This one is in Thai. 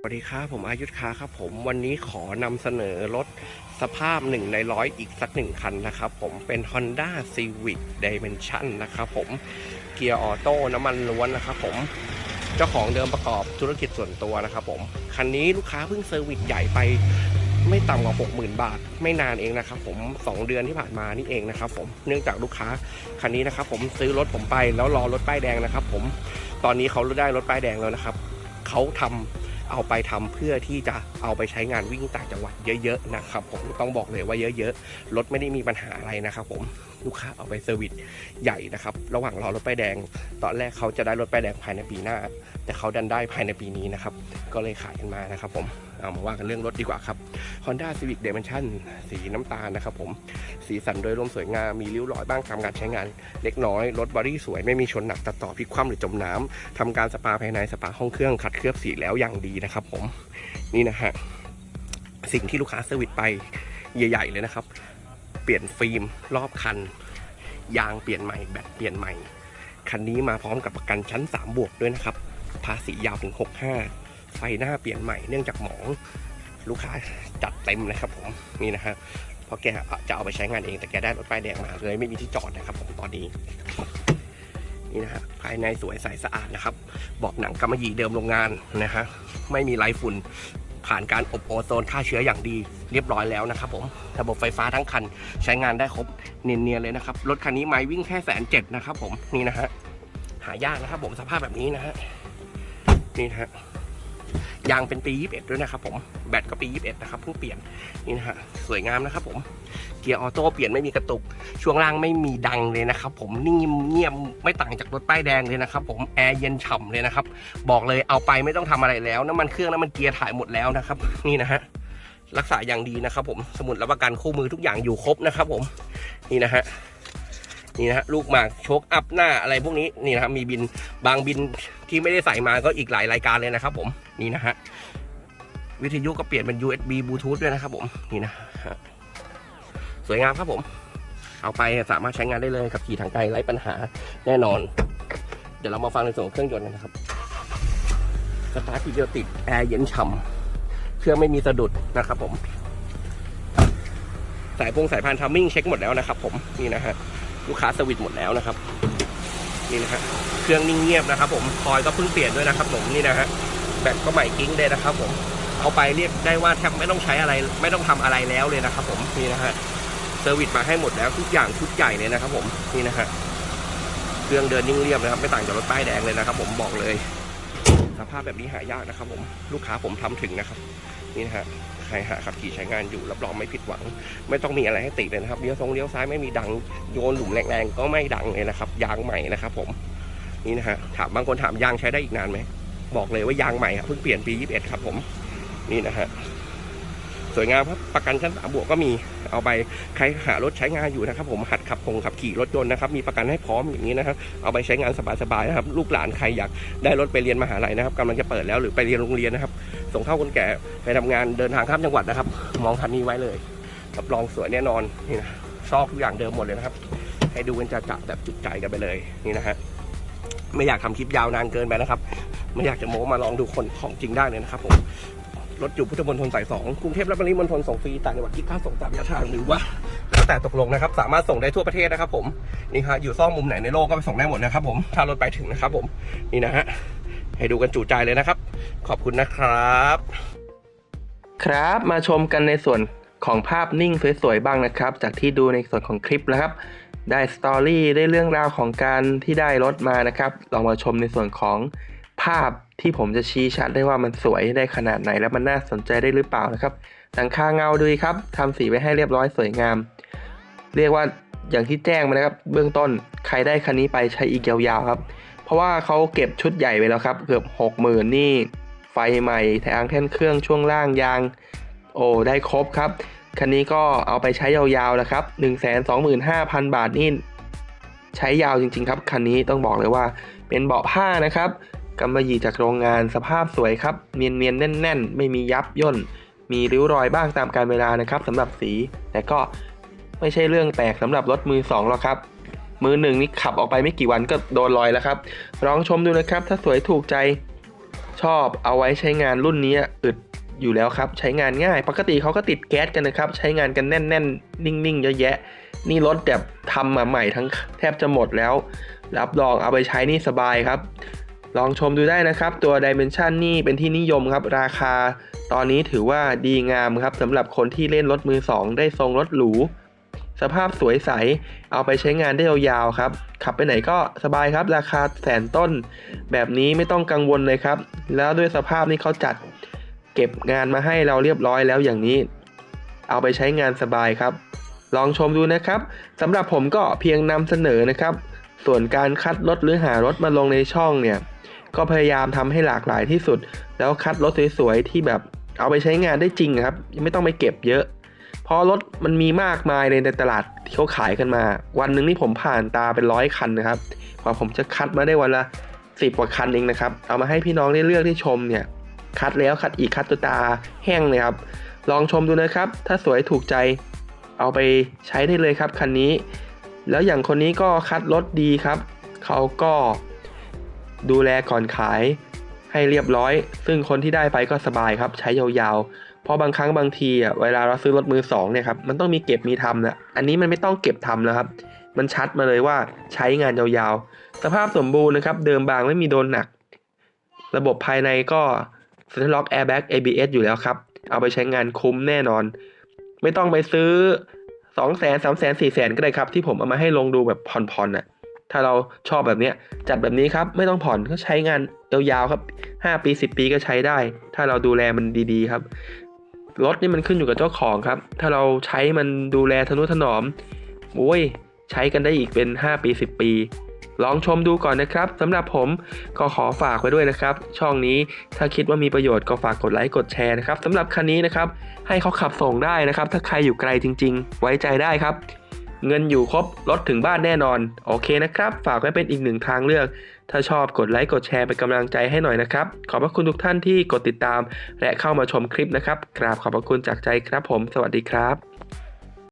สวัสดีครับผมอายุทธคาครับผมวันนี้ขอนำเสนอรถสภาพหนึ่งในร้อยอีกสักหนึ่งคันนะครับผมเป็น Honda Civic Dimension นะครับผมเกียร์ออโต้น้ำมันล้วนนะครับผมเจ้าของเดิมประกอบธุรกิจส่วนตัวนะครับผมคันนี้ลูกค้าเพิ่งเซอร์วิสใหญ่ไปไม่ต่ำกว่า 60,000 บาท ไม่นานเองนะครับผม 2 เดือนที่ผ่านมานี่เองนะครับผม เนื่องจากลูกค้าคันนี้นะครับผมซื้อรถผมไปแล้วรอรถป้ายแดงนะครับผม ตอนนี้เขาได้รถป้ายแดงแล้วนะครับ เขาทำ เอาไปทำเพื่อที่จะเอาไปใช้งานวิ่งต่างจังหวัดเยอะๆนะครับผมต้องบอกเลยว่าเยอะๆรถไม่ได้มีปัญหาอะไรนะครับผมลูกค้าเอาไปเซอร์วิสใหญ่นะครับ ระหว่างรอรถป้ายแดง ตอนแรกเขาจะได้รถป้ายแดงภายในปีหน้า แต่เขาดันได้ภายในปีนี้นะครับ ก็เลยขายกันมานะครับผม เอามาว่ากันเรื่องรถดีกว่าครับ Honda Civic Dimension สีน้ำตาลนะครับผม สีสันโดยรวมสวยงาม มีริ้วรอยบ้างตามการใช้งาน เล็กน้อย รถบอดี้สวย ไม่มีชนหนักตัดต่อพลิกคว่ำหรือจมน้ำทำการสปาภายในสปาห้องเครื่องขัดเคลือบสีแล้วอย่างดีนะครับผม นี่นะฮะ สิ่งที่ลูกค้าเซอร์วิสไปใหญ่ ๆ เลยนะครับ เปลี่ยนฟิล์มรอบคัน ยางเปลี่ยนใหม่ แบตเปลี่ยนใหม่ คันนี้มาพร้อมกับประกันชั้น 3 บวกด้วยนะครับ ภาษียาวถึง 65 ไฟหน้าเปลี่ยนใหม่เนื่องจากหมองลูกค้าจัดเต็มนะครับผมนี่นะฮะเพราะแกจะเอาไปใช้งานเองแต่แกได้รถป้ายแดงมาเลยไม่มีที่จอดนะครับผมตอนนี้นี่นะฮะภายในสวยใสสะอาดนะครับเบอกหนังกำมะหยี่เดิมโรงงานนะฮะไม่มีไรฝุ่นผ่านการอบโอโซนฆ่าเชื้ออย่างดีเรียบร้อยแล้วนะครับผมระบบไฟฟ้าทั้งคันใช้งานได้ครบเนียนๆเลยนะครับรถคันนี้ไม่วิ่งแค่แสนเจ็ดนะครับผมนี่นะฮะหายากนะครับผมสภาพแบบนี้นะฮะนี่นะฮะ ยางเป็นปี 21 ด้วยนะครับผม แบตก็ปี 21 นะครับเพิ่งเปลี่ยนนี่นะฮะสวยงามนะครับผมเกียร์ออโต้เปลี่ยนไม่มีกระตุก ช่วงล่างไม่มีดังเลยนะครับผมนิ่งเงียบไม่ต่างจากรถป้ายแดงเลยนะครับผมแอร์เย็นฉ่ำเลยนะครับ บอกเลยเอาไปไม่ต้องทำอะไรแล้วน้ำมันเครื่องน้ำมันเกียร์ถ่ายหมดแล้วนะครับ นี่นะฮะรักษาอย่างดีนะครับผมสมุดรับประกันคู่มือทุกอย่างอยู่ครบนะครับผมนี่นะฮะ นี่นะฮะลูกหมากโชคอัพหน้าอะไรพวกนี้นี่นะครับมีบินบางบินที่ไม่ได้ใส่มาก็อีกหลายรายการเลยนะครับ ผมนี่นะฮะวิทยุก็เปลี่ยนเป็น USB บลูทูธด้วยนะครับผมนี่นะฮะสวยงามครับผม เอาไปสามารถใช้งานได้เลยขับขี่ทางไกลไร้ปัญหาแน่นอน เดี๋ยวเรามาฟังในส่วนของเครื่องยนต์กันนะครับสตาร์ททีเดียวติดแอร์เย็นฉ่ำเครื่องไม่มีสะดุดนะครับผม สายพงสายพานทัมมิ่งเช็คหมดแล้วนะครับผมนี่นะฮะ ลูกค้าสวิตหมดแล้วนะครับ นี่นะฮะเครื่องนิ่งเงียบนะครับผมคอยก็เพิ่งเปลี่ยนด้วยนะครับผมนี่นะฮะแบตก็ใหม่กิ้งเลยนะครับผมเอาไปเรียกได้ว่าแทบไม่ต้องใช้อะไร ไม่ต้องทำอะไรแล้วเลยนะครับ ผมนี่นะฮะเซอร์วิสมาให้หมดแล้วทุกอย่างชุดใหญ่เลยนะครับ ผมนี่นะฮะเครื่องเดินนิ่งเรียบนะครับ ไม่ต่างจากรถป้ายแดงเลยนะครับ ผมบอกเลย สภาพแบบนี้หายากนะครับ ผมลูกค้าผมทำถึงนะครับ นี่นะฮะ ใครหาขับขี่ใช้งานอยู่รับรองไม่ผิดหวัง ไม่ต้องมีอะไรให้ติเลยนะครับเลี้ยวทรงเลี้ยวซ้ายไม่มีดังโยนหลุมแรงๆก็ไม่ดังเลยนะครับยางใหม่นะครับ ผมนี่นะฮะถามบางคนถามยางใช้ได้อีกนานไหมบอกเลยว่ายางใหม่ครับเพิ่งเปลี่ยนปี 21 ครับผมนี่นะฮะสวยงามครับประกันชั้นสามบวกก็มีเอาไปใครหารถใช้งานอยู่นะครับ ผมหัดขับคงขับขี่รถยนต์นะครับมีประกันให้พร้อมอย่างนี้นะครับ เอาไปใช้งานสบายๆนะครับ ลูกหลานใครอยากได้รถไปเรียนมหาลัยนะครับกำลังจะเปิดแล้วหรือไปเรียนโรงเรียนนะครับ ส่งเข้าคนแก่ไปทำงานเดินทางข้ามจังหวัดนะครับ มองคันนี้ไว้เลยรับรองสวยแน่นอนนี่นะซอกทุกอย่างเดิมหมดเลยนะครับ ให้ดูกันจะๆแบบจุดใจกันไปเลยนี่นะฮะไม่อยากทำคลิปยาวนานเกินไปนะครับ ไม่อยากจะโม้มาลองดูคนของจริงได้เลยนะครับผมรถอยู่พุทธมณฑลสายสองกรุงเทพและปริมณฑลส่งฟรีต่างจังหวัดคิดค่าส่งตามระยะทางหรือว่าแล้วแต่ตกลงนะครับ สามารถส่งได้ทั่วประเทศนะครับ ผมนี่ฮะอยู่ซ่องมุมไหนในโลกก็ไปส่งได้หมดนะครับ ผมถ้ารถไปถึงนะครับ ผมนี่นะฮะ ให้ดูกันจุใจเลยนะครับ ขอบคุณนะครับ ครับมาชมกันในส่วนของภาพนิ่งสวยๆบ้างนะครับ จากที่ดูในส่วนของคลิปนะครับ ได้สตอรี่ได้เรื่องราวของการที่ได้รถมานะครับลองมาชมในส่วนของภาพที่ผมจะชี้ชัดได้ว่ามันสวยได้ขนาดไหนและมันน่าสนใจได้หรือเปล่านะครับหลังคาเงาดูครับทำสีไว้ให้เรียบร้อยสวยงาม เรียกว่าอย่างที่แจ้งมานะครับ เบื้องต้นใครได้คันนี้ไปใช้อีกยาวๆครับ เพราะว่าเขาเก็บชุดใหญ่ไปแล้วครับ เกือบ60,000นี่ ไฟใหม่แทงแท่นเครื่องช่วงล่างยาง โอ้ ได้ครบครับ คันนี้ก็เอาไปใช้ยาวๆนะครับ 125,000 บาทนี่ใช้ยาวจริงๆครับ คันนี้ต้องบอกเลยว่าเป็นเบาะผ้านะครับกำมะหยี่จากโรงงานสภาพสวยครับ เนียนๆ แน่น ๆ ไม่มียับย่น มีริ้วรอยบ้างตามการเวลานะครับสำหรับสี แต่ก็ไม่ใช่เรื่องแปลกสำหรับรถมือสองหรอกครับ มือหนึ่งนี่ขับออกไปไม่กี่วันก็โดนรอยแล้วครับ ลองชมดูนะครับ ถ้าสวยถูกใจชอบเอาไว้ใช้งานรุ่นนี้อึดอยู่แล้วครับ ใช้งานง่าย ปกติเขาก็ติดแก๊สกันนะครับ ใช้งานกันแน่นๆนิ่งๆเยอะแยะ นี่รถแบบทำมาใหม่ทั้งแทบจะหมดแล้ว รับรองเอาไปใช้นี่สบายครับ ลองชมดูได้นะครับ ตัว Dimension นี่เป็นที่นิยมครับ ราคา ตอนนี้ถือว่าดีงามครับสำหรับคนที่เล่นรถมือ 2 ได้ทรงรถหรู สภาพสวยใส เอาไปใช้งานได้ยาวๆครับ ขับไปไหนก็สบายครับ ราคาแสนต้น แบบนี้ไม่ต้องกังวลเลยครับ แล้วด้วยสภาพนี้เขาจัดเก็บงานมาให้เราเรียบร้อยแล้วอย่างนี้ เอาไปใช้งานสบายครับ ลองชมดูนะครับสำหรับผมก็เพียงนำเสนอนะครับ ส่วนการคัดรถหรือหารถมาลงในช่องเนี่ย ก็พยายามทำให้หลากหลายที่สุด แล้วคัดรถสวยๆที่แบบเอาไปใช้งานได้จริงครับ ไม่ต้องไปเก็บเยอะ เพราะรถมันมีมากมายในตลาดที่เขาขายกันมา วันหนึ่งนี่ผมผ่านตาเป็นร้อยคันนะครับกว่าผมจะคัดมาได้วันละสิบกว่าคันเองนะครับ เอามาให้พี่น้องได้เลือกได้ชมเนี่ย คัดแล้วคัดอีกคัดตัวตาแห้งเลยครับ ลองชมดูนะครับ ถ้าสวยถูกใจเอาไปใช้ได้เลยครับคันนี้ แล้วอย่างคนนี้ก็คัดรถดีครับ เขาก็ดูแลก่อนขายให้เรียบร้อย ซึ่งคนที่ได้ไปก็สบายครับ ใช้ยาวๆ เพราะบางครั้งบางทีอะเวลาเราซื้อรถมือสองเนี่ยครับมันต้องมีเก็บมีทำนะอันนี้มันไม่ต้องเก็บทำแล้วครับ มันชัดมาเลยว่าใช้งานยาวๆ สภาพสมบูรณ์นะครับ เดิมบางไม่มีโดนหนัก ระบบภายในก็ Center Lock Airbag ABS อยู่แล้วครับ เอาไปใช้งานคุ้มแน่นอน ไม่ต้องไปซื้อ2 0 0 0 0 0 3 0 0 0 0 4 0 0 0 0ก็ได้ครับ ที่ผมเอามาให้ลงดูแบบผ่อนๆน่ะถ้าเราชอบแบบนี้จัดแบบนี้ครับ ไม่ต้องผ่อนก็ใช้งานยาวๆครับ 5 ปี 10 ปีก็ใช้ได้ ถ้าเราดูแลมันดีๆครับ รถนี่มันขึ้นอยู่กับเจ้าของครับ ถ้าเราใช้มันดูแลทนุถนอมโอ้ย ใช้กันได้อีกเป็น 5 ปี 10 ปี ลองชมดูก่อนนะครับสำหรับผมก็ขอฝากไว้ด้วยนะครับ ช่องนี้ถ้าคิดว่ามีประโยชน์ก็ฝากกดไลค์กดแชร์นะครับสำหรับคันนี้นะครับ ให้เขาขับส่งได้นะครับ ถ้าใครอยู่ไกลจริง ๆ ไว้ใจได้ครับ เงินอยู่ครบรถถึงบ้านแน่นอน โอเคนะครับ ฝากไว้เป็นอีกหนึ่งทางเลือก ถ้าชอบกดไลค์กดแชร์เป็นกำลังใจให้หน่อยนะครับ ขอบพระคุณทุกท่านที่กดติดตาม และเข้ามาชมคลิปนะครับ กราบขอบพระคุณจากใจครับผม สวัสดีครับ